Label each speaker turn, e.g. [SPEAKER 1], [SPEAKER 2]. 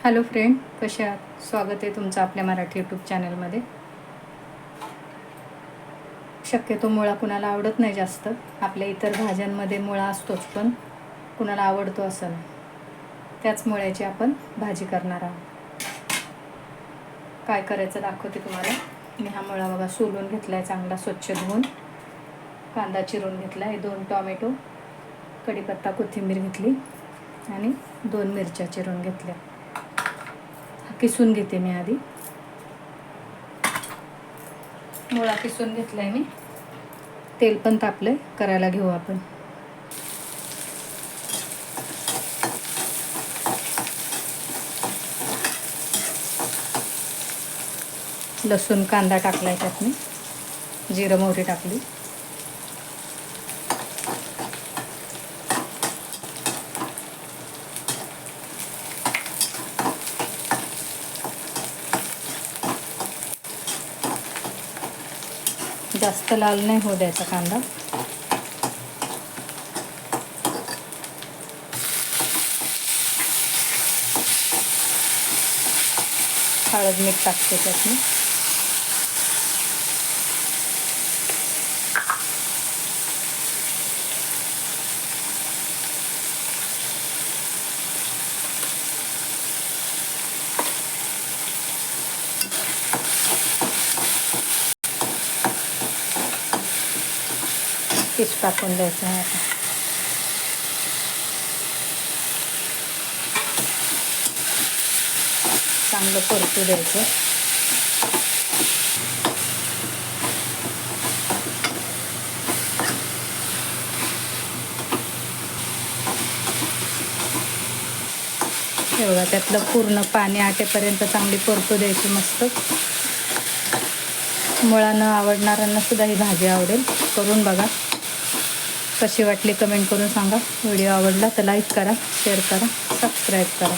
[SPEAKER 1] Hello friend कसे आहात? स्वागत आहे तुमचं आपल्या मराठी यूट्यूब चॅनलमध्ये शक्यतो मुळा कुणाला आवडत नाही जास्त. आपल्या इतर भाज्यांमध्ये मुळा असतोच पण कुणाला आवडतो असं नाही. त्याच मुळ्याची आपण भाजी करणार आहोत. काय करायचं दाखवते तुम्हाला. मी हा मुळा बघा सोलून घेतला आहे चांगला स्वच्छ धुवून. कांदा चिरून घेतला आहे दोन टॉमॅटो कढीपत्ता कोथिंबीर घेतली आणि दोन मिरच्या चिरून घेतल्या. किसून घेते मी आधी. मुळा किसून घेतलाय मी. तेल पण तापलंय करायला घेऊ आपण. लसूण कांदा टाकलाय त्यात मी. जिरं मोहरी टाकली. जास्त लाल नाही होऊ द्यायचा कांदा. हळद मीठ टाकते त्यात पीस टाकून द्यायचं आहे आता चांगलं परतू द्यायचं एवढा त्यातलं पूर्ण पाणी आटेपर्यंत चांगली परतू द्यायची मस्त. मुळानं आवडणाऱ्यांना सुद्धा ही भाजी आवडेल. करून बघा. कशी वाटली कमेंट करून सांगा. व्हिडिओ आवडला तर लाईक करा शेअर करा सबस्क्राईब करा.